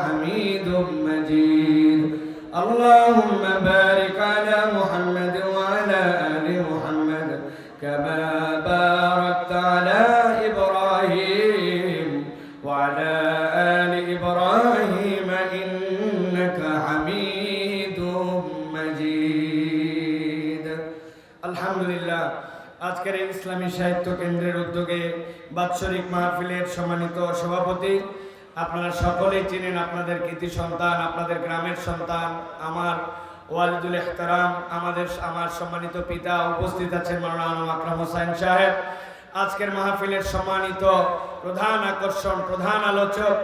حميد مجيد اللهم بارك على محمد وعلى آل محمد كما باركت على إبراهيم وعلى آل إبراهيم إنك حميد مجيد الحمد لله আজকের এই ইসলামী সাহিত্য কেন্দ্রের উদ্যোগে বাৎসরিক মাহফিলের সম্মানিত সভাপতি আপনারা সকলেই চিনেন আপনাদের কৃতি সন্তান, আপনাদের গ্রামের সন্তান, আমার ওয়ালিদুল ইহতারাম আমাদের আমার সম্মানিত পিতা উপস্থিত আছেন মাওলানা আকরাম হোসাইন সাহেব। আজকের মাহফিলের সম্মানিত প্রধান আকর্ষণ, প্রধান আলোচক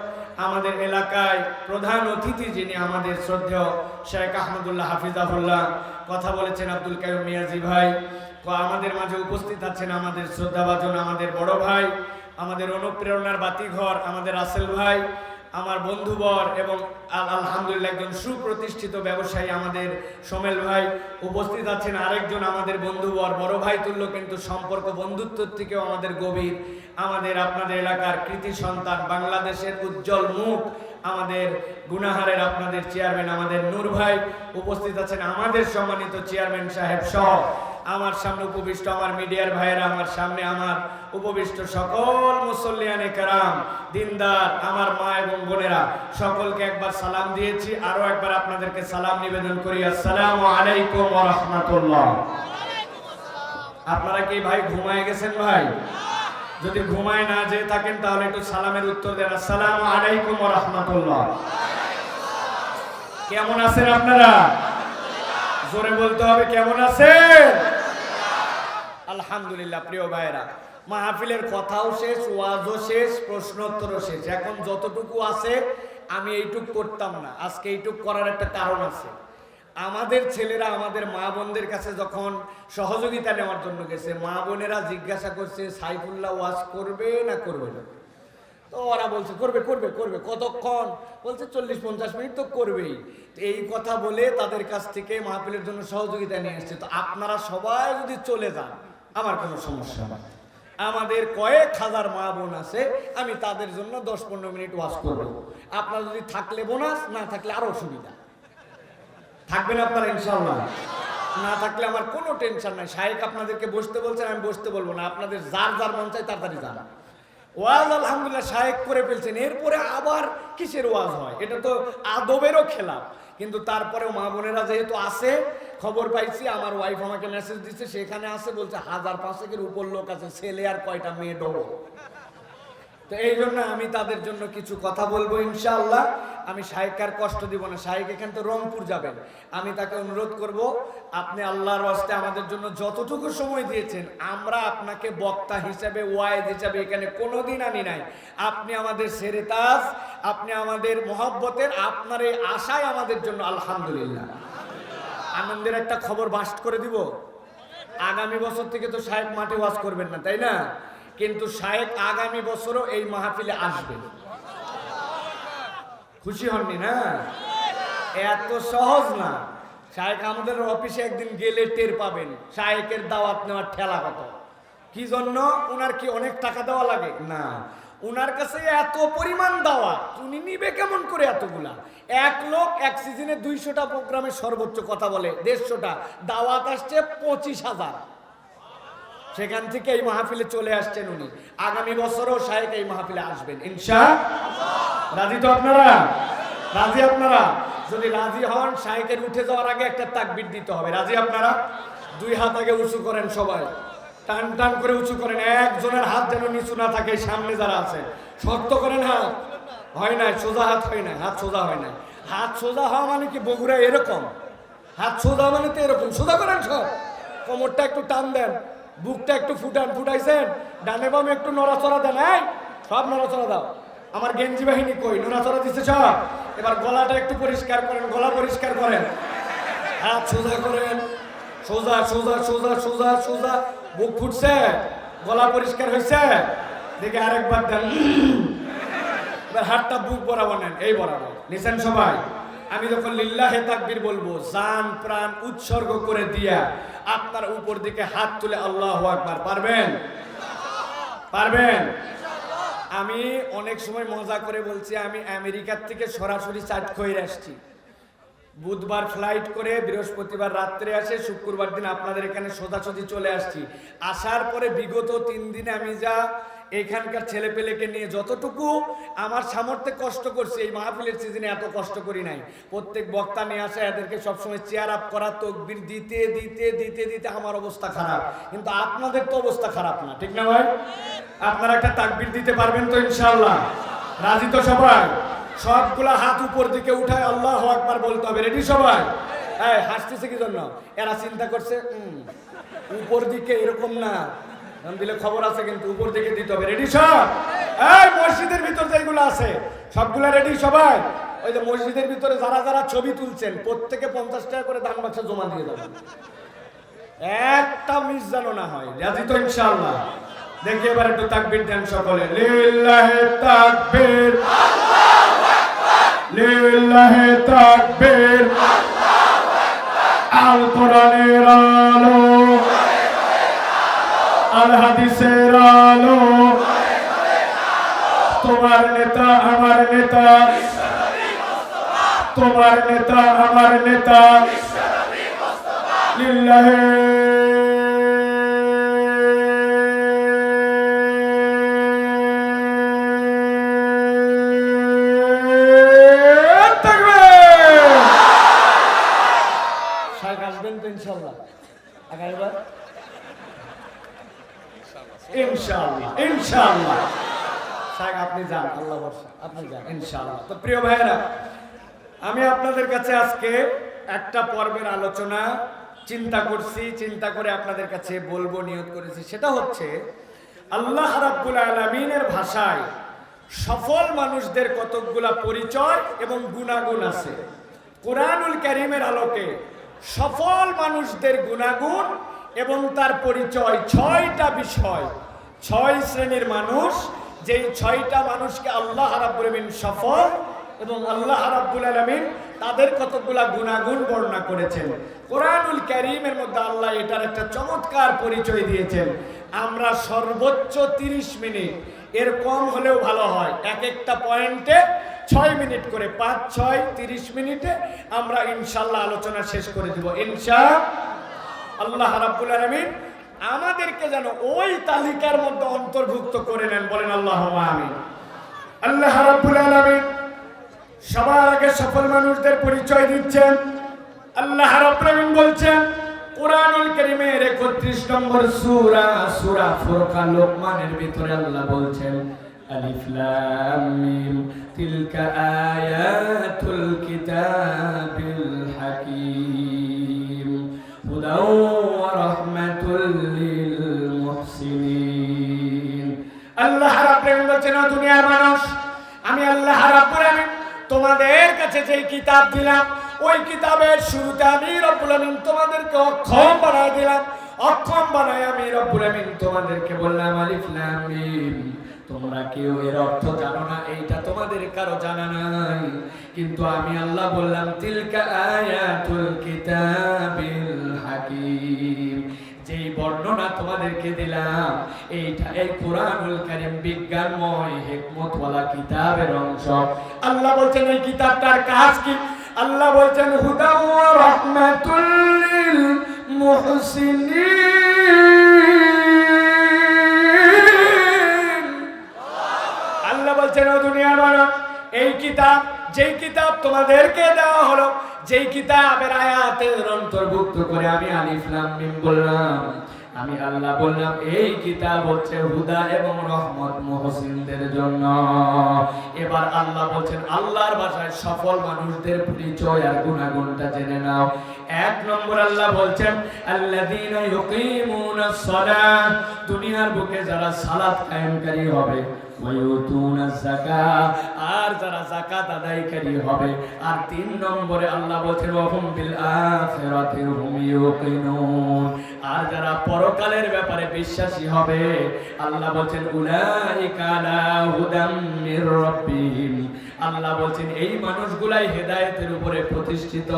আমাদের এলাকায় প্রধান অতিথি যিনি আমাদের শ্রদ্ধেয় শেখ আহমদুল্লাহ হাফিজাহুল্লাহ। কথা বলেছেন আব্দুল কায়ুম মিয়াজি ভাই। আমাদের মাঝে উপস্থিত আছেন আমাদের শ্রদ্ধাভাজন আমাদের বড় ভাই। আমাদের অনুপ্রেরণার বাতিঘর, আমাদের রাসেল ভাই, আমার বন্ধুবর এবং আল- আলহামদুলিল্লাহ একজন সুপ্রতিষ্ঠিত ব্যবসায়ী আমাদের সোমেল ভাই উপস্থিত আছেন। আরেকজন আমাদের বন্ধুবর বড় ভাই তুল্য কিন্তু সম্পর্ক বন্ধুত্বের থেকেও আমাদের গভীর। আমাদের আপনাদের এলাকার কৃতি সন্তান, বাংলাদেশের উজ্জ্বল মুখ, আমাদের গুনাহারের আপনাদের চেয়ারম্যান আমাদের নূর ভাই উপস্থিত আছেন। আমাদের সম্মানিত চেয়ারম্যান সাহেব সহ আমার সামনে উপবিষ্ট আমার মিডিয়ার ভাইয়েরা, আমার সামনে আমার উপবিষ্ট সকল মুসল্লিয়ানে কারাম, দিনদার, আমার মা এবং বোনেরা, সকলকে একবার সালাম দিয়েছি, আরও একবার আপনাদেরকে সালাম নিবেদন করি। আসসালামু আলাইকুম রাহমাতুল্লাহ। আপনারা কি ভাই ঘুমায় গেছেন ভাই? যদি ঘুমায় না যেয়ে থাকেন, তাহলে একটু সালামের উত্তর দেন। আসসালামু আলাইকুম রাহমাতুল্লাহ। কেমন আছেন আপনারা? জোরে বলতে হবে, কেমন আছেন? আলহামদুলিল্লাহ, প্রিয় ভাইরা মাহফিলের কথাও শেষ, ওয়াজও শেষ, প্রশ্নোত্তরও শেষ। এখন যতটুকু আছে, আমি এইটুক করতাম না। আজকে এইটুক করার একটা কারণ আছে। আমাদের ছেলেরা, আমাদের মা বোনদের কাছে যখন সহযোগিতা নেওয়ার জন্য গেছে, মা বোনেরা জিজ্ঞাসা করছে, সাইফুল্লাহ ওয়াজ করবে না করবে না? তো ওরা বলছে, করবে করবে করবে। কতক্ষণ? বলছে, চল্লিশ, পঞ্চাশ মিনিট তো করবেই। এই কথা বলে তাদের কাছ থেকে মাহফিলের জন্য সহযোগিতা নিয়ে এসছে। তো আপনারা সবাই যদি চলে যান আমার কোনো সমস্যা না আমাদের কয়েক হাজার মা বোন আছে, আমি তাদের জন্য দশ পনেরো মিনিট ওয়াজ করব। আপনারা যদি থাকলে বোনাস, না থাকলে আরও সুবিধা। থাকবেন আপনারা ইনশাল্লাহ না থাকলে আমার কোনো টেনশন নাই। শাহেক আপনাদেরকে বসতে বলছেন, আমি বসতে বলব না। আপনাদের যার যার মন চাই তাড়াতাড়ি যান। ওয়াজ আলহামদুলিল্লাহ শাহেক করে ফেলছেন। এরপরে আবার কিসের ওয়াজ হয়? এটা তো আদবেরও খেলা কিন্তু তারপরেও মা বোনেরা যেহেতু আছে, খবর পাইছি, আমার ওয়াইফ আমাকে মেসেজ দিচ্ছে সেখানে আছে, বলছে হাজার পাঁচেকের উপর লোক আছে, ছেলে আর কয়টা মেয়ে ডবো তো এই জন্য আমি তাদের জন্য কিছু কথা বলব, ইনশাআল্লাহ। আমি শাহেকার কষ্ট দিব না। শাহেক এখান তো রংপুর যাবেন। আমি তাকে অনুরোধ করব, আপনি আল্লাহর ওয়াস্তে আমাদের জন্য যতটুকু সময় দিয়েছেন, আমরা আপনাকে বক্তা হিসাবে ওয়াইদ হিসাবে এখানে কোনো দিন আনি নাই। আপনি আমাদের সেরেতাজ, আপনি আমাদের মহব্বতের, আপনার এই আশায় আমাদের জন্য, আলহামদুলিল্লাহ। আনন্দের একটা খবর বাস্ট করে দিব। আগামী বছর থেকে তো শাহেক মাঠে ওয়াজ করবেন না, তাই না? কিন্তু শাহেক আগামী বছরও এই মাহফিলে আসবে। খুশি হননি না? এত সহজ না। শাহেক আমাদের অফিসে একদিন গেলে টের পাবেন শাহেকের দাওয়াত নেওয়ার ঠেলা কত। কি জন্য? ওনার কি অনেক টাকা দেওয়া লাগে? না। উনার কাছে এত পরিমাণ দাওয়াত, উনি নিবে কেমন করে এতগুলা? এক লোক এক সিজনে দুইশোটা প্রোগ্রামে সর্বোচ্চ কথা বলে, দেড়শোটা। দাওয়াত আসছে পঁচিশ হাজার। সেখান থেকে এই মাহফিলে চলে আসছেন উনি। আগামী বছরও শাহেক এই মাহফিলে আসবেন। ইনশা রাজি তো আপনারা? রাজি আপনারা? যদি রাজি হন শাহেকের উঠে যাওয়ার আগে একটা তাকবির দিতে হবে। রাজি আপনারা? দুই হাত আগে উঁচু করেন সবাই। টান টান করে উঁচু করেন। একজনের হাত যেন নিচু না থাকে, সামনে যারা আছে শক্ত করেন হাত। হয় না সোজা হাত হয় না হাত সোজা হয় না হাত সোজা হওয়া মানে কি বগুড়া এরকম? হাত সোজা মানে তো এরকম। সোজা করেন সব। কোমরটা একটু টান দেন। বুকটা একটু ফুটান, ফুটাইছেন? ডানে বামে একটু নড়াচড়া দেন, এই, সব নড়াচড়া দাও। আমার গেঞ্জি বাহিনী কই? নড়াচড়া দিচ্ছে সব? এবার গলাটা একটু পরিষ্কার করেন, গলা পরিষ্কার করেন। হাত সোজা করেন। সোজা সোজা সোজা সোজা সোজা। বুক ফুটছে? গলা পরিষ্কার হয়েছে? দেখে আরেকবার দেন। এবার হাতটা বুক বরাবর নেন, এই বরাবর। নিছেন সবাই? আমি যখন লিল্লাহে তাকবীর বলব, জান, প্রাণ উৎসর্গ করে দিয়া আপনার উপর দিকে হাত তুলে আল্লাহ আকবার, পারবেন? পারবেন? আমি অনেক সময় মজা করে বলছি, আমি আমেরিকার থেকে সরাসরি চাট খয়ে আসছি। বুধবার ফ্লাইট করে বৃহস্পতিবার রাত্রে আসে শুক্রবার দিন আপনাদের এখানে সোজাসুজি চলে আসছি। আসার পরে বিগত তিন দিনে আমি যা এখানকার ছেলে পেলেকে নিয়ে যতটুকু আমার সামর্থ্যে কষ্ট করছি, এই মাহফিলের সিজনে এত কষ্ট করি নাই। প্রত্যেক বক্তা নিয়ে আসে, এদেরকে সবসময় চেয়ার আপ করা, তকবির দিতে দিতে দিতে দিতে আমার অবস্থা খারাপ। কিন্তু আপনাদের তো অবস্থা খারাপ না, ঠিক না ভাই? আপনারা একটা তাকবির দিতে পারবেন তো ইনশাল্লাহ রাজি তো সবাই? সবগুলা হাত উপর দিকে উঠায় আল্লাহ আকবার বলতে হবে। রেডি সবাই? হ্যাঁ হাসতেছে কি জন্য? এরা চিন্তা করছে উপর দিকে এরকম না। নাম দিলে খবর আছে কিন্তু উপর দিকে দিতে হবে। রেডি সব? এই মসজিদের ভিতর যেগুলো আছে, সবগুলা রেডি সবাই? ওই যে মসজিদের ভিতরে যারা যারা ছবি তুলছেন, প্রত্যেকে পঞ্চাশ টাকা করে দান বাক্সে জমা দিয়ে দেবেন একটা মিস যেন না হয়। রাজি তো ইনশাআল্লাহ? দেখি এবার একটু তাকবীর দেন সকলে। লিল্লাহে তাকবীর। লিল্লাহে তাকবীর। আল কোরআনের আলো। আল হাদিসের আলো। তোমার নেতা আমার নেতা। তোমার নেতা আমার নেতা। লিল্লাহে তো প্রিয় ভাইয়েরা, আমি আপনাদের কাছে আজকে একটা পর্বের আলোচনা চিন্তা করছি, চিন্তা করে আপনাদের কাছে বলব নিয়ত করেছি। সেটা হচ্ছে, আল্লাহ রাব্বুল আলামিনের ভাষায় সফল মানুষদের কতকগুলা পরিচয় এবং গুণাগুণ আছে। কোরআনুল কারীমের আলোকে সফল মানুষদের গুণাগুণ এবং তার পরিচয় ছয়টা বিষয়, ছয় শ্রেণির মানুষ যেই ছয়টা মানুষকে আল্লাহ রাব্বুল আলামিন সফল এবং আল্লাহ রাব্বুল আলামিন তাদের কতগুলা গুণাগুণ বর্ণনা করেছেন। কোরআনুল কারীমের মধ্যে আল্লাহ এটার একটা চমৎকার পরিচয় দিয়েছেন। আমরা সর্বোচ্চ 30 মিনিট, এর কম হলেও ভালো হয়। এক একটা পয়েন্টে ছয় মিনিট করে, পাঁচ, ছয়, তিরিশ মিনিটে আমরা ইনশাল্লাহ আলোচনা শেষ করে দিব। ইনশা আল্লাহ রাব্বুল আলামিন আমাদেরকে যেন ওই তালিকার মধ্যে অন্তর্ভুক্ত করে নেন। বলেন, আল্লাহ আমিন। আল্লাহ রাব্বুল সবার আগে সফল মানুষদের পরিচয় দিচ্ছেন। আল্লাহ রাব্বুল বলছেন 31 নম্বর ভিতরে বলছেন তিলকা হাকীম। আল্লাহ রাব্বুল বলছেন দুনিয়ার মানুষ, আমি আল্লাহ রাব্বুল আলামিন তোমাদের কাছে যে কিতাব দিলাম, ওই কিতাবের শুরুতে আমি রব্বুল আমিন তোমাদেরকে অক্ষম বানাই দিলাম। অক্ষম বানাই আমি রব্বুল আমিন তোমাদেরকে বললাম, আলিফ লাম তোমরা কেউ এর অর্থ জানো না, এইটা তোমাদের কারও জানা নাই। কিন্তু আমি আল্লাহ বললাম, তিলকা আয়াতুল কিতাবিল হাকিম। বর্ণনা তোমাদেরকে দিলাম। এইটা এই কোরআনুল কারীম বিজ্ঞানময় হিকমতওয়ালা কিতাবের অংশ। আল্লাহ বলছেন এই কিতাবটার কাজ কি? আল্লাহ বলছেন, হুদা ওয়া রাহমাতুল লিল মুহসিনিন। আল্লাহ বলছেন, ও দুনিয়ার মানব, এই কিতাব, যেই কিতাব তোমাদেরকে দেওয়া হলো, যেই কিতাবের আয়াতের অন্তর্ভুক্ত করে আমি আলিফ লাম মিম বললাম। আমি আল্লাহ বললাম, এই কিতাব হচ্ছে হুদা এবং রহমত মুহসিনদের জন্য। এবার আল্লাহ বলছেন, আল্লাহর ভাষায় সফল মানুষদের পরিচয় আর গুণাগুণটা জেনে নাও। এক নম্বর আল্লাহ বলছেন, আল্লাযীনা ইউকিমুনাস সালাত দুনিয়ার বুকে যারা সালাত কায়েমকারী হবে আর যারা জাকাত আদায়কারী হবে, আর তিন নম্বরে আল্লাহ বলছেন আর যারা পরকালের ব্যাপারে বিশ্বাসী হবে, আল্লাহ বলছেন, উলাইকা হুদাম মির আল্লাহ বলছেন, এই মানুষগুলাই হেদায়েতের উপরে প্রতিষ্ঠিত।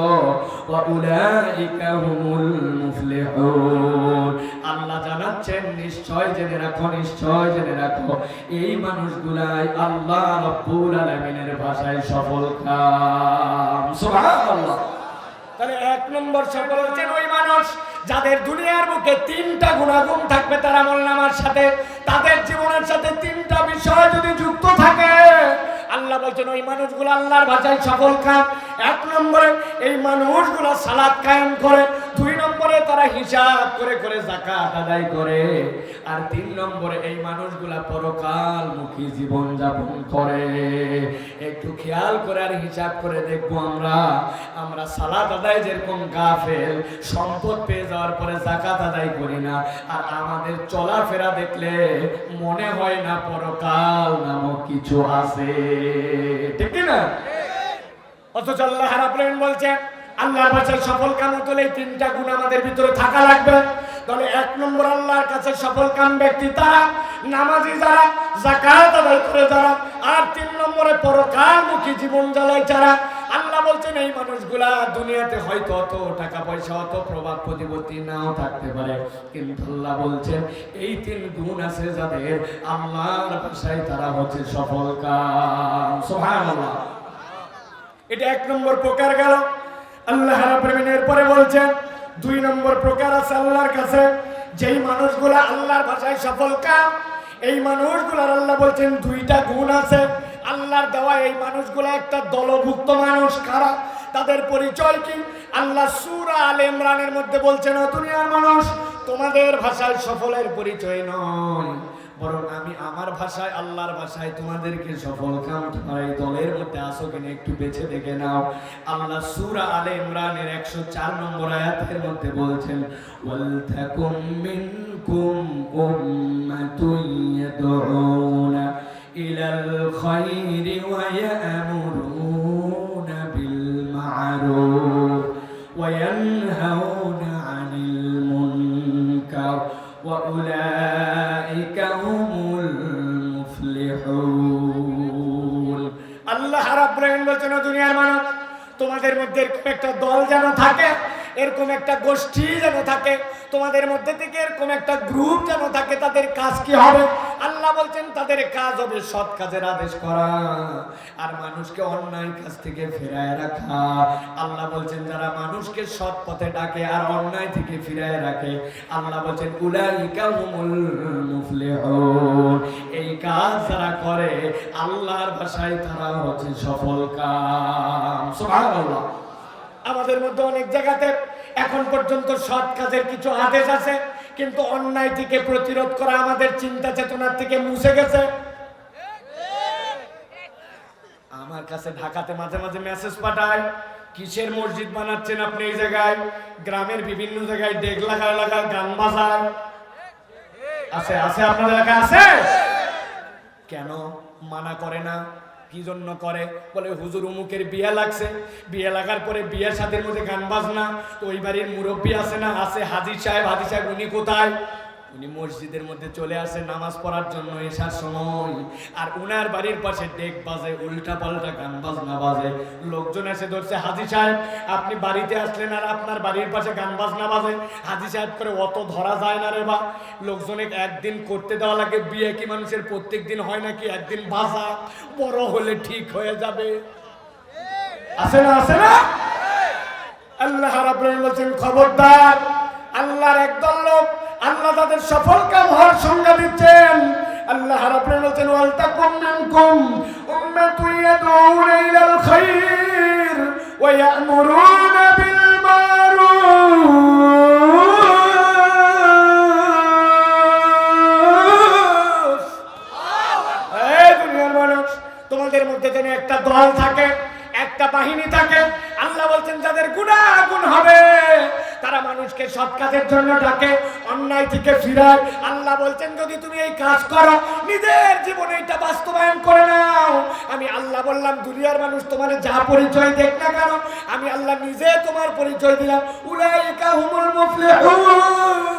আল্লাহ জানাচ্ছেন, নিশ্চয় জেনে রাখো, নিশ্চয় জেনে রাখো, এই মানুষগুলাই আল্লাহ রাব্বুল আলামিনের ভাষায় সফল কাম। সুবহানাল্লাহ। তাহলে এক নম্বর সফল হচ্ছেন ওই মানুষ যাদের দুনিয়ার বুকে তিনটা গুণাগুণ থাকবে তারা মোল্লামার সাথে। তাদের জীবনের সাথে তিনটা বিষয় যদি যুক্ত থাকে আল্লাহ বলছেন, ওই মানুষগুলো আল্লাহর ভাষায় সফল খান এক নম্বরে এই মানুষগুলো সালাদ কায়েম করে তারা হিসাব করে করে জাকাত আদায় করে। আর তিন নম্বরে এই মানুষগুলা পরকালমুখী জীবন যাপন করে। একটু খেয়াল করে আর হিসাব করে দেখব আমরা। আমরা সালাত আদায় যেরকম গাফেল, সম্পদ পেয়ে যাওয়ার পরে জাকাত আদায় করি না। আর আমাদের চলাফেরা দেখলে মনে হয় না পরকাল নামক কিছু আছে। ঠিক না অথচ আল্লাহ বলছেন আল্লাহর ভাষায় সফল কাম হলে এই তিনটা গুণ আমাদের ভিতরে থাকা লাগবে। তাহলে এক নম্বর আল্লাহর কাছে সফল কাম ব্যক্তি তারা, নামাজি যারা জাকাত আদায় করে যারা, আর তিন নম্বরে পরকালমুখী জীবন জ্বালায় যারা। আল্লাহ বলছেন, এই মানুষগুলা দুনিয়াতে হয়তো অত টাকা পয়সা, অত প্রভাব প্রতিপত্তি নাও থাকতে পারে। কিন্তু আল্লাহ বলছেন, এই তিন গুণ আছে যাদের আল্লাহর ভাষায় তারা হচ্ছে সফল কাম। সুবহানাল্লাহ। এটা এক নম্বর প্রকার গেল। আল্লাহ রাব্বুল পরে বলছেন, দুই নম্বর প্রকার আছে আল্লাহর কাছে, যেই মানুষগুলা আল্লাহর ভাষায় সফল কাম, এই মানুষগুলার আল্লাহ বলছেন দুইটা গুণ আছে। আল্লাহর দেওয়া এই মানুষগুলা একটা দলভুক্ত মানুষ কারা তাদের পরিচয় কি? আল্লাহ সূরা আল ইমরানের মধ্যে বলছেন দুনিয়ার মানুষ, তোমাদের ভাষায় সফলের পরিচয় নয় বরং আমি আমার ভাষায়, আল্লাহর ভাষায় তোমাদেরকে সফল কাম তোমার দলের মধ্যে আসো কিনা একটু বেছে দেখে নাও। আল্লাহ সুরা আলে ইমরানের 104 নম্বর আয়াতের মধ্যে বলছেন মিনকুম ইলাল খাইরি ওয়া দুনিয়ার মানুষ তোমাদের মধ্যে এরকম একটা দল যেন থাকে এরকম একটা গোষ্ঠী যেন থাকে তোমাদের মধ্যে থেকে এরকম একটা গ্রুপ যেন থাকে, তাদের কাজ কি হবে? আল্লাহ বলছেন, তাদের কাজ হবে সৎ কাজের আদেশ করা। আর মানুষকে অন্যায় কাজ থেকে ফেরায় রাখা। আল্লাহ বলছেন, যারা মানুষকে সৎ পথে ডাকে আর অন্যায় থেকে ফিরায় রাখে, আল্লাহ বলছেন, উলাইকা হুমুল মুফলিহুন। এই কাজ যারা করে, আল্লাহর ভাষায় তারা হচ্ছে সফল সুবহানাল্লাহ। আমাদের মধ্যে অনেক জায়গাতে এখন পর্যন্ত সৎ কাজের কিছু আদেশ আছে, কিন্তু অন্যায় থেকে প্রতিরোধ করা আমাদের চিন্তা চেতনার থেকে মুছে গেছে। আমার কাছে ঢাকাতে মাঝে মাঝে মেসেজ পাঠায়, কিসের মসজিদ বানাচ্ছেন আপনি এই জায়গায়? গ্রামের বিভিন্ন জায়গায় ডেক লাগায় লাগায় গান বাজায়। আছে আছে আপনাদের এলাকায় আছে? কেন মানা করে না? কি জন্য করে? বলে, হুজুর, উমুকের বিয়ে লাগছে। বিয়ে লাগার পরে বিয়ের সাথে মধ্যে গান বাজনা। তো ওই বাড়ির মুরব্বী আছে না? আছে হাজির সাহেব। হাজির সাহেব, উনি কোথায়? উনি মসজিদের মধ্যে চলে আসে নামাজ পড়ার জন্য এসার সময়। আর উনার বাড়ির পাশে ডেক বাজে, উল্টা পাল্টা গান বাজনা বাজে। লোকজন এসে ধরছে, হাজি সাহেব, আপনি বাড়িতে আসলেন আর আপনার বাড়ির পাশে গান বাজনা বাজে। হাজি সাহেব করে অত ধরা যায় না রে বা। লোকজনে একদিন করতে দেওয়া লাগে, বিয়ে কি মানুষের প্রত্যেক দিন হয় নাকি একদিন বাজা? বড় হলে ঠিক হয়ে যাবে। আছে না আছে না? আল্লাহ রাব্বুল বলছেন, খবরদার, আল্লাহর একদল লোক আল্লাহ তাদের সফল কাম হওয়ার সংজ্ঞা দিচ্ছেন। আল্লাহ রাব্বুল বলছেন ওয়াল তাকুম মিনকুম উম্মাতুন ইয়াদউনা ইলাল খায়র ওয়া ইয়া'মুরুনা বিল মারুফ। দুনিয়ার মানুষ, তোমাদের মধ্যে যেন একটা দল থাকে, একটা বাহিনী থাকে, আল্লাহ বলছেন, যাদের গুণাগুণ হবে, তারা মানুষকে সৎ কাজের জন্য ডাকে অন্যায় থেকে ফিরায়। আল্লাহ বলছেন, যদি তুমি এই কাজ করো, নিজের জীবনে এটা বাস্তবায়ন করে নাও। আমি আল্লাহ বললাম, দুনিয়ার মানুষ তোমার যা পরিচয় দেখ না কেন? আমি আল্লাহ নিজে তোমার পরিচয় দিলাম। উলাইকা হুমুল মুফলিহুন।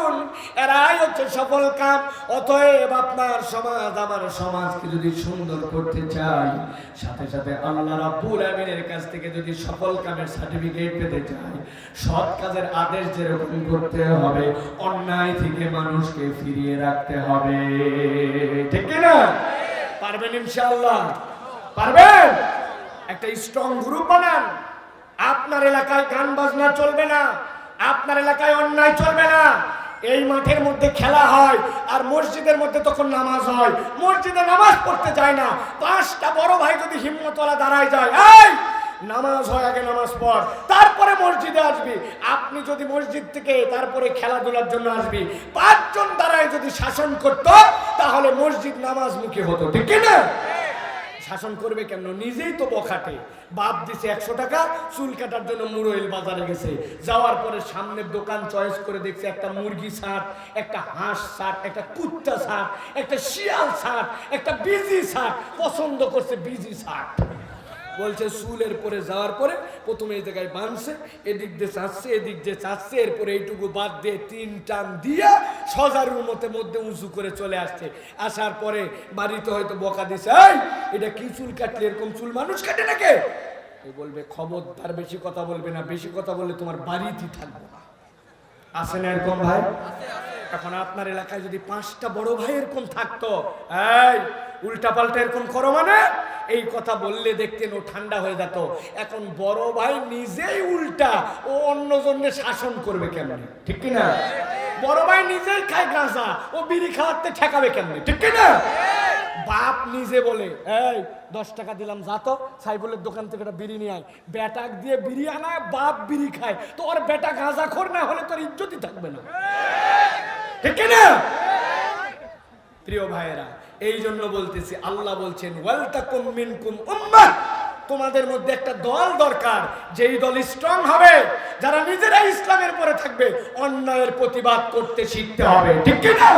এরাই হচ্ছে সফল কাম। অতএব আপনার সমাজ, আমার সমাজকে যদি সুন্দর করতে চাই সাথে সাথে আল্লাহ রাব্বুল আমিনের কাছ থেকে যদি সফল কামের সার্টিফিকেট পেতে চাই সৎ কাজের আদেশ যেরকম করতে হবে, অন্যায় থেকে মানুষকে ফিরিয়ে রাখতে হবে। ঠিক না? পারবেন ইনশাআল্লাহ? পারবেন? একটা স্ট্রং গ্রুপ বানান। আপনার এলাকায় গান বাজনা চলবে না, আপনার এলাকায় অন্যায় চলবে না। এই মাঠের মধ্যে খেলা হয় আর মসজিদের মধ্যে তখন নামাজ হয়। মসজিদে নামাজ পড়তে যায় না। পাঁচটা বড় ভাই যদি হিম্মতলা দাঁড়ায় যায়, এই, নামাজ হয়, আগে নামাজ পড়। তারপরে মসজিদে আসবি। আপনি যদি মসজিদ থেকে তারপরে খেলাধুলার জন্য আসবি। পাঁচজন দ্বারাই যদি শাসন করত, তাহলে মসজিদ নামাজ মুখী হতো। ঠিক না? শাসন করবে কেন নিজেই তো বখাটে। বাপ দিছে একশো টাকা, চুল কাটার জন্য মুরইল বাজারে গেছে। যাওয়ার পরে সামনের দোকান চয়েস করে দেখছে একটা মুরগি শার্ট একটা হাঁস শার্ট একটা কুত্তা শার্ট একটা শিয়াল শার্ট একটা বিজি শার্ট পছন্দ করছে বিজি শার্ট বলছে চুলের পরে যাওয়ার পরে প্রথমে এই জায়গায় বাঁধছে এদিক দিয়ে চাচ্ছে এদিক দিয়ে চাচ্ছে এরপরে এইটুকু বাদ দিয়ে তিন টান দিয়া সজারুর মতে মধ্যে উঁচু করে চলে আসছে। আসার পরে বাড়িতে হয়তো বকা দিছে এই এটা কি চুল কাটলে? এরকম চুল মানুষ কাটে নাকি? বলবে খবরদার বেশি কথা বলবে না বেশি কথা বললে তোমার বাড়িতেই থাকব না। আছে না এরকম ভাই? এখন আপনার এলাকায় যদি পাঁচটা বড় ভাই এরকম থাকতো এই উল্টা পাল্টা এরকম করো মানে? এই কথা বললে দেখতেন ও ঠান্ডা হয়ে যেত। এখন বড় ভাই নিজেই উল্টা, ও অন্য জনের শাসন করবে কেমনে? ঠিক কি না বড় ভাই নিজেই খায় গাঁজা, ও বিড়ি খাওয়াতে ঠেকাবে কেমনে? ঠিক কি না বাপ নিজে বলে, এই, দশ টাকা দিলাম, যা তো। সাইবুলের দোকান থেকে একটা বিড়ি নিয়ে আয়। বেটাক দিয়ে বিড়ি আনায়, বাপ বিড়ি খায়। তো ওর বেটা গাঁজা খোর না হলে তোর ইজ্জতই থাকবে না। ঠিক কি না প্রিয় ভাইয়েরা এই জন্য বলতেছি, আল্লাহ বলছেন, ওয়ালতাকুম মিনকুম উম্মাহ। তোমাদের মধ্যে একটা দল দরকার, যেই দল স্ট্রং হবে, যারা নিজেরাই ইসলামের পরে থাকবে, অন্যায়ের প্রতিবাদ করতে শিখতে হবে। ঠিক কি না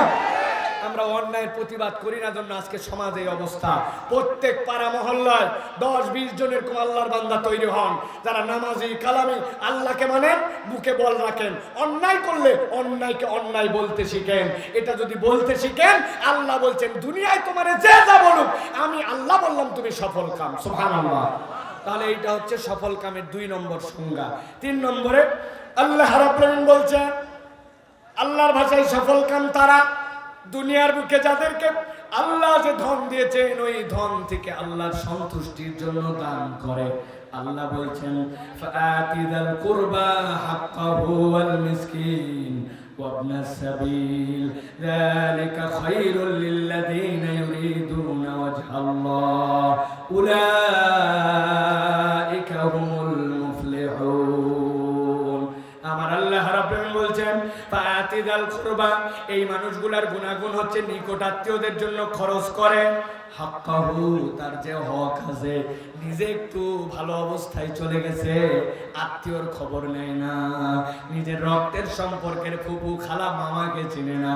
আমরা অন্যায়ের প্রতিবাদ করি না জন্য আজকে সমাজে এই অবস্থা। প্রত্যেক পাড়া মহল্লায় দশ, বিশ জনের কোন আল্লাহর বান্দা তৈরি হন। যারা নামাজি, কালামি, আল্লাহকে মানেন, বুকে বল রাখেন। অন্যায় করলে অন্যায়কে অন্যায় বলতে শিখেন। এটা যদি বলতে শিখেন, আল্লাহ বলছেন, দুনিয়ায় তোমার যে যা বলুক, আমি আল্লাহ বললাম তুমি সফল কাম। সুবহানাল্লাহ। তাহলে এইটা হচ্ছে সফল কামের দুই নম্বর সংজ্ঞা। তিন নম্বরে, আল্লাহ আলামিন বলছেন, আল্লাহর ভাষায় সফল কাম তারা দুনিয়ার বুকে যাদেরকে আল্লাহ যে ধন দিয়েছেন ওই ধন থেকে আল্লাহর সন্তুষ্টির জন্য দান করে আল্লাহ বলছেন ফাআতি যাল কুরবা হাক্কাহু ওয়াল মিসকিন وابن السبيل ذلك خير للذين يريدون وجه الله أولئك কুরবা। এই মানুষগুলার গুণাগুণ হচ্ছে নিকটাত্মীয়দের জন্য খরচ করে। হাক্কাহু, তার যে হক আছে, নিজে একটু ভালো অবস্থায় চলে গেছে, আত্মীয়র খবর নেয় না। নিজের রক্তের সম্পর্কের ফুপু খালা মামাকে চিনে না।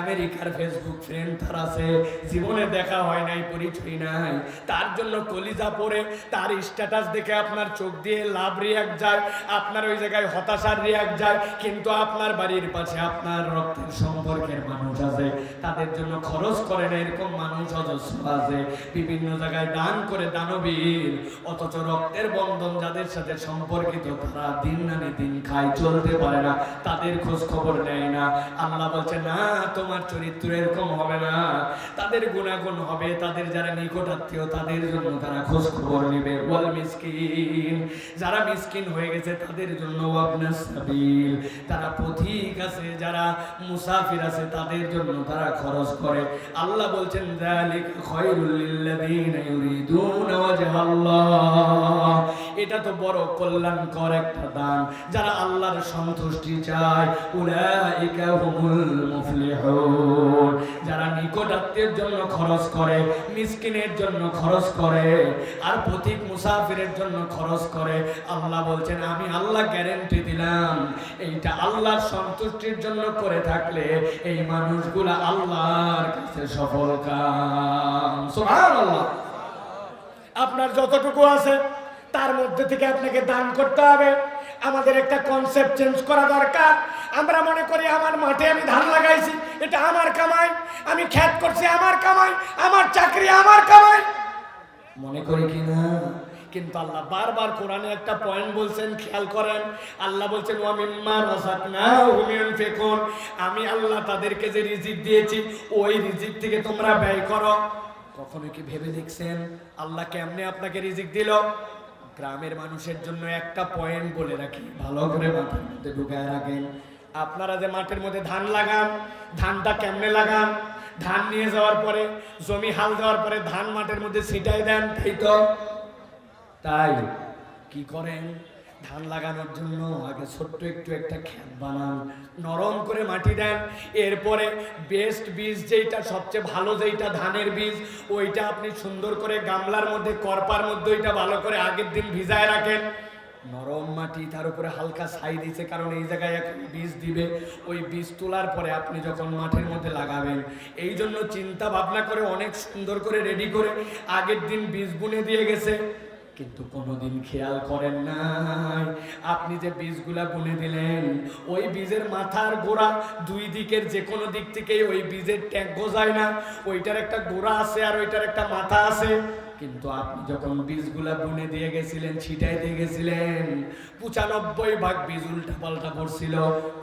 আমেরিকার ফেসবুক ফ্রেন্ড তার আছে, জীবনে দেখা হয় নাই, পরিচয় নাই। তার জন্য কলিজা পড়ে তার স্ট্যাটাস দেখে আপনার চোখ দিয়ে লাভ রিয়াক যায়, আপনার ওই জায়গায় হতাশার রিয়াক্ট যায়, কিন্তু আপনার বাড়ির পাশে আপনার রক্তের সম্পর্কের মানুষ আছে। তাদের জন্য খরচ করে না, এরকম মানুষ অজস্র আছে বিভিন্ন জায়গায় দান করে দানবীর, অথচ রক্তের বন্ধন যাদের সাথে সম্পর্কিত তারা দিন নানে দিন খায়, চলতে পারে না, তাদের খোঁজ খবর নেয় না। আল্লাহ বলছে, না, তোমার চরিত্র এরকম হবে না। তাদের গুণাগুণ হবে, তাদের যারা নিকট আত্মীয় তাদের জন্য তারা খোঁজ খবর নেবে। মিসকিন, যারা মিসকিন হয়ে গেছে, তাদের জন্য তারা পথিক আছে, যারা মুসাফির আছে, তাদের জন্য তারা খরচ করে। আল্লাহ বলছেন ইউরিদুনা ওয়াজহাল্লাহ এটা তো বড় কল্যাণকর একটা দান। যারা আল্লাহর সন্তুষ্টি চায় উলাইকা হুমুল মুফলিহুন। যারা নিকট আত্মীয়ের জন্য খরচ করে, মিসকিনের জন্য খরচ করে, আর পথিক মুসাফিরের জন্য খরচ করে। আল্লাহ বলছেন, আমি আল্লাহ গ্যারেন্টি দিলাম, এইটা আল্লাহর সন্তুষ্টির জন্য করে থাকলে এই মানুষগুলা আল্লাহর কাছে সফল কাম। সুবহানাল্লাহ। আপনার যতটুকু আছে, তার মধ্যে থেকে আপনাকে দান করতে হবে। আমাদের একটা কনসেপ্ট চেঞ্জ করা দরকার। আমরা মনে করি আমার মাঠে আমি ধান লাগাইছি, এটা আমার কামাই, আমি খ্যাত করছি আমার কামাই, আমার চাকরি আমার কামাই। মনে করি কি না? কিন্তু আল্লাহ বারবার কোরআনে একটা পয়েন্ট বলছেন, খেয়াল করেন, আল্লাহ বলছেন আমি আল্লাহ তাদেরকে যে রিজিক দিয়েছি, ওই রিজিক থেকে তোমরা ব্যয় করো। কখনো কি ভেবে দেখছেন? আল্লাহ কেমনে আপনাকে রিজিক দিল? গ্রামের মানুষের জন্য একটা পয়েন্ট বলে রাখি। ভালো করে মাথার মধ্যে ঢুকায় রাখেন। আপনারা যে মাঠের মধ্যে ধান লাগান, ধানটা কেমনে লাগান? ধান নিয়ে যাওয়ার পরে, জমি হাল দেওয়ার পরে ধান মাঠের মধ্যে ছিটাই দেন, তাই তো? তাই। কি করেন? ধান লাগানোর জন্য আগে ছোট্ট একটু একটা ক্ষেত বানান, নরম করে মাটি দেন। এরপরে বেস্ট বীজ যেইটা, সবচেয়ে ভালো যেইটা ধানের বীজ, ওইটা আপনি সুন্দর করে গামলার মধ্যে, করপার মধ্যে ওইটা ভালো করে আগের দিন ভিজায় রাখেন। নরম মাটি, তার উপরে হালকা ছাই দিয়েছে কারণ এই জায়গায় এখন বীজ দিবে। ওই বীজ তোলার পরে আপনি যখন মাঠের মধ্যে লাগাবেন, এই জন্য চিন্তা ভাবনা করে অনেক সুন্দর করে রেডি করে আগের দিন বীজ বুনে দিয়ে গেছে। কিন্তু কোনোদিন খেয়াল করেন নাই। আপনি যে বীজগুলা বলে দিলেন, ওই বীজের মাথার গোড়া দুই দিকের যে কোনো দিক থেকে ওই বীজের ট্যাঙ্ক গোজায় না। ওইটার একটা গোড়া আছে আর ওইটার একটা মাথা আছে। কিন্তু আপনি যখন বীজগুলা বুনে দিয়ে গেছিলেন, ছিটাই দিয়ে গেছিলেন, পঁচানব্বই ভাগ বীজ উল্টা পাল্টা পড়ছিল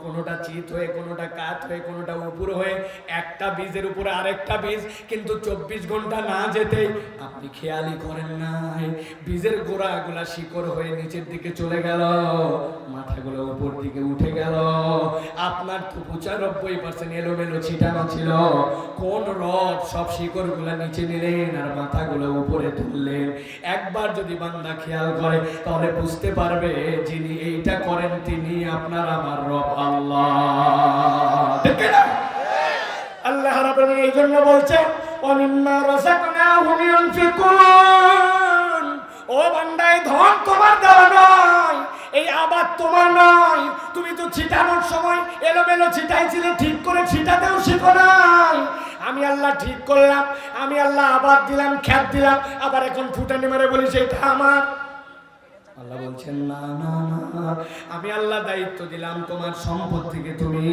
কোনোটা চিত হয়ে, কোনোটা কাত হয়ে, কোনোটা উপর হয়ে, একটা বীজের উপরে আরেকটা বীজ, কিন্তু চব্বিশ ঘণ্টা না যেতে আপনি খেয়ালই করেন নাই। বীজের গোড়াগুলা শিকড় হয়ে নিচের দিকে চলে গেল, মাথাগুলো উপর দিকে উঠে গেল। আপনার তো পঁচানব্বই পার্সেন্ট এলোমেলো ছিটানো ছিল। কোন রড সব শিকড়গুলা নিচে নিলেন আর মাথাগুলো উপরে তুললেন একবার যদি বান্দা খেয়াল করে, তাহলে বুঝতে পারবে যিনি এইটা করেন তিনি আপনার আমার রব আল্লাহ। আল্লাহ রাব্বুল এই জন্য বলছে অমিম্মা রাযাকনাহুম ইউনফিকুন ও বান্দায় ধন তোমার দেওয়া নয়, এই আবার তোমার নয়। তুমি তো ছিটানোর সময় এলোমেলো ছিটাইছিলে, ঠিক করে ছিটাতেও শিখো নাই। আমি আল্লাহ ঠিক করলাম, আমি আল্লাহ আবার দিলাম, খ্যাত দিলাম, আবার এখন ফুটানি মারে বলি, সেটা আমার। আল্লাহ বলছেন, না না না, আমি আল্লাহ দায়িত্ব দিলাম, তোমার সম্পদ থেকে তুমি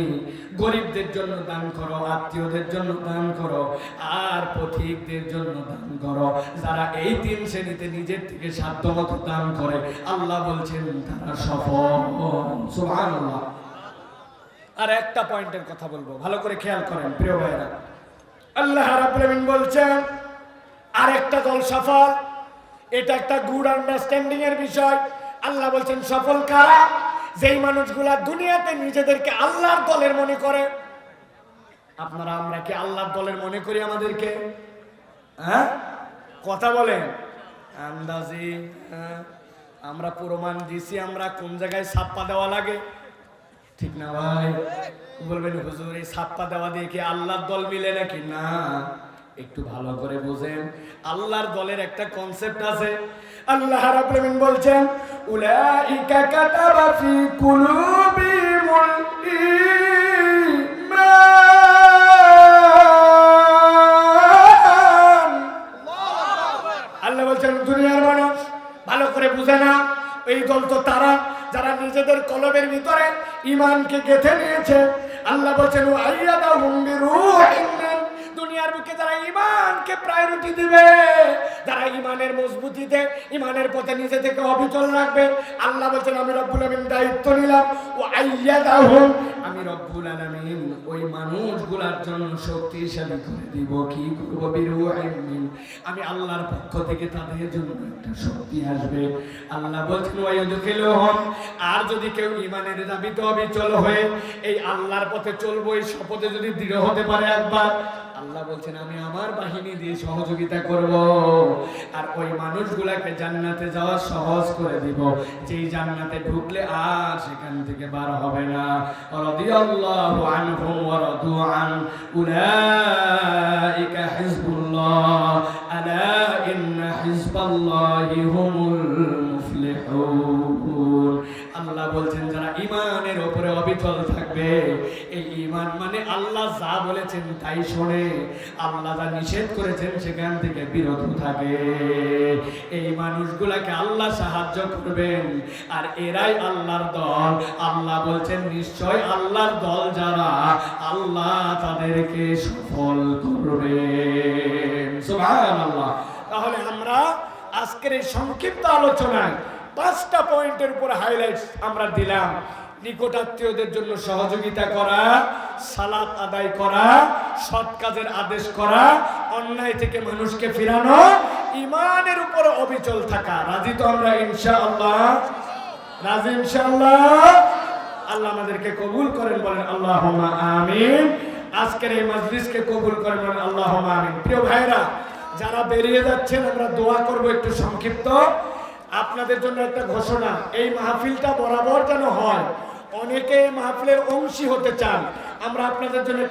গরিবদের জন্য দান করো, আত্মীয়দের জন্য দান করো, আর পথিকদের জন্য দান করো। যারা এই তিন শ্রেণীতে নিজের থেকে সাধ্যমত দান করে, আল্লাহ বলছেন, তারা সফল। আর একটা পয়েন্টের কথা বলব, ভালো করে খেয়াল করেন, প্রিয় ভাইরা আল্লাহ রাব্বুল আলামিন বলছেন, আরেকটা দল সফল এটা একটা গুড আন্ডারস্ট্যান্ডিং এর বিষয়। আল্লাহ বলছেন, সফল কারা? যেই মানুষগুলা দুনিয়াতে নিজেদেরকে আল্লাহর দলের মনে করে। আপনারা, আমরা কি আল্লাহর দলের মনে করি আমাদেরকে? হ্যাঁ? কথা বলেন। আন্দাজি হ্যাঁ? আমরা প্রমাণ দিছি, আমরা কোন জায়গায় সাপ্পা দেওয়া লাগে? ঠিক না ভাই? বলবেন, হুজুর, এই সাপ্পা দেওয়া দিয়ে কি আল্লাহর দল মিলে নাকি? না। একটু ভালো করে বুঝেন। আল্লাহর দলের একটা কনসেপ্ট আছে। আল্লাহ রাব্বুল বলছেন, উলাইকা কাতাবা ফি কুলুবিহিমুল ঈমান। আল্লাহ বলছেন, দুনিয়ার মানুষ, ভালো করে বুঝে না। এই দল তো তারা, যারা নিজেদের কলবের ভিতরে ইমানকে গেঁথে নিয়েছে। আল্লাহ বলছেন, "ওয়াইয়াদাহুম বিরূহিন মিন", বুকে যারা ইমানকে প্রায়োরিটি দিবে যারা ইমানের মজবুতিতে ইমানের পথে নিজে থেকে অবিচল রাখবে আল্লাহ বলছেন আমি রব্বুল আলামিন দায়িত্ব নিলাম। ও আইয়াদাহুম আমি রব্বুল আলামিন ওই মানুষগুলার জন্য শক্তিশালী করে দিব। কি করব? বিরূহিন আমি আল্লাহর পক্ষ থেকে তাদের জন্য একটা শক্তি আসবে। আল্লাহ বলছেন ওয়াইদখিলুহুম আর যদি কেউ ইমানের দাবিতে অবিচল হয়ে এই আল্লাহর পথে চলবো এই শপথে যদি দৃঢ় হতে পারে একবার আল্লাহ বলছেন, আমি আমার বাহিনী দিয়ে সহযোগিতা করব আর ওই মানুষগুলাকে জান্নাতে যাওয়া সহজ করে দিব। যেই জান্নাতে ঢুকলে আর সেখান থেকে বার হবে না। রাদিয়াল্লাহু আনহুম ওয়া রাদু আন, উলাইকা হিজবুল্লাহ, আলা ইন্না হিজবাল্লাহি হুমুল মুফলিহুন। আল্লাহ বলছেন, যারা ইমানের উপরে অবিচল অবিচল থাকবে। এই ইমান মানে আল্লাহ যা বলেছেন তাই শোনে। আল্লাহ যা নিষেধ করেছেন সেখান থেকে বিরত থাকে। এই মানুষগুলাকে আল্লাহ সাহায্য করবেন। আর এরাই আল্লাহর দল। আল্লাহ বলছেন, নিশ্চয় আল্লাহর দল যারা আল্লাহ তাদেরকে সফল করবেন। সুবহানাল্লাহ। তাহলে আমরা আজকের এই সংক্ষিপ্ত আলোচনায় পাঁচটা পয়েন্টের উপর হাইলাইট আমরা দিলাম। নিকটাত্মীয়দের জন্য সহযোগিতা করা, সালাত আদায় করা, সৎ কাজের আদেশ করা, অন্যায় থেকে মানুষকে ফিরানো ইমানের উপর অবিচল থাকা। রাজি তো আমরা, ইনশাআল্লাহ? রাজি ইনশাআল্লাহ? আল্লাহ আমাদেরকে কবুল করেন বলেন আল্লাহ আমিন। আজকের এই মজলিসকে কবুল করেন বলেন আল্লাহ আমিন। প্রিয় ভাইরা যারা বেরিয়ে যাচ্ছেন, আমরা দোয়া করব একটু সংক্ষিপ্ত। আপনাদের জন্য একটা ঘোষণা, এই মাহফিলটা বরাবর যেন হয়, অনেকে মাহফিলের অংশী হতে চান। আমরা আপনাদের জন্য